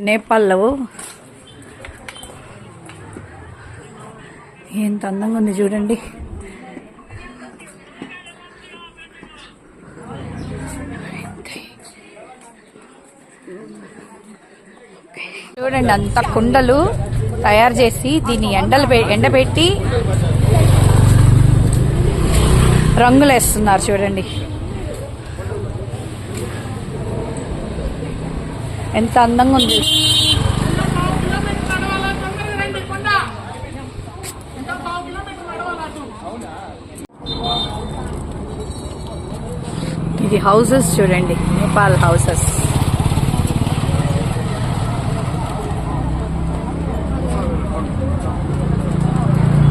నేపాల్లో ఎంత అందంగా ఉంది చూడండి. చూడండి అంత కుండలు తయారు చేసి దీన్ని ఎండలు పె- ఎండబెట్టి రంగులు వేస్తున్నారు చూడండి. ఎంత అందంగా ఉంది. ఇది హౌసెస్ చూడండి నేపాల్ హౌసెస్.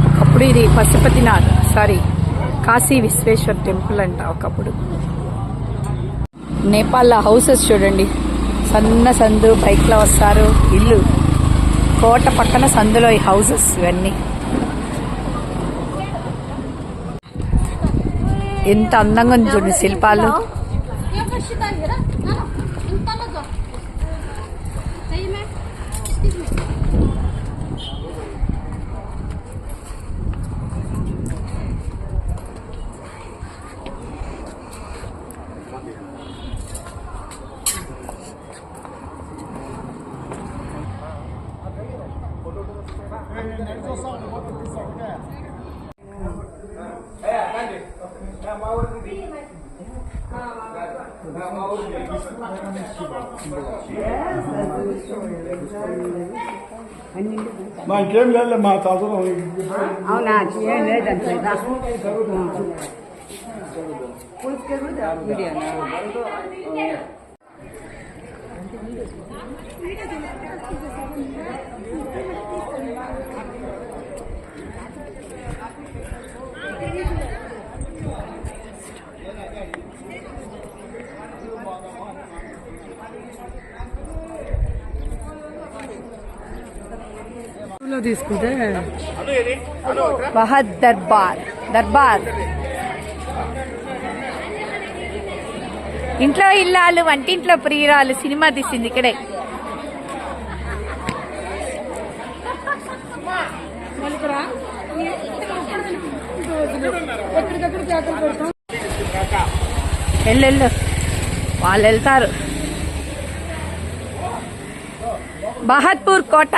ఒకప్పుడు ఇది పశుపతినాథ్ సారీ కాశీ విశ్వేశ్వర్ టెంపుల్ అంట ఒకప్పుడు. నేపాల్ హౌసెస్ చూడండి. సన్న సందు బైక్లో వస్తారు. ఇల్లు. కోట పక్కన సందులో ఈ హౌసెస్ ఇవన్నీ. ఎంత అందంగా ఉంది చూడండి శిల్పాలు. Thank you. ఇంకేం లేదు మా తాతలో అవునా ఏం లేదంటే తీసుకుంటే. బహద్ దర్బార్ దర్బార్. ఇంట్లో ఇల్లాలు వంటింట్లో ప్రియురాలు సినిమా తీసింది ఇక్కడే. వెళ్ళు వాళ్ళు వెళ్తారు. బహద్పూర్ కోట.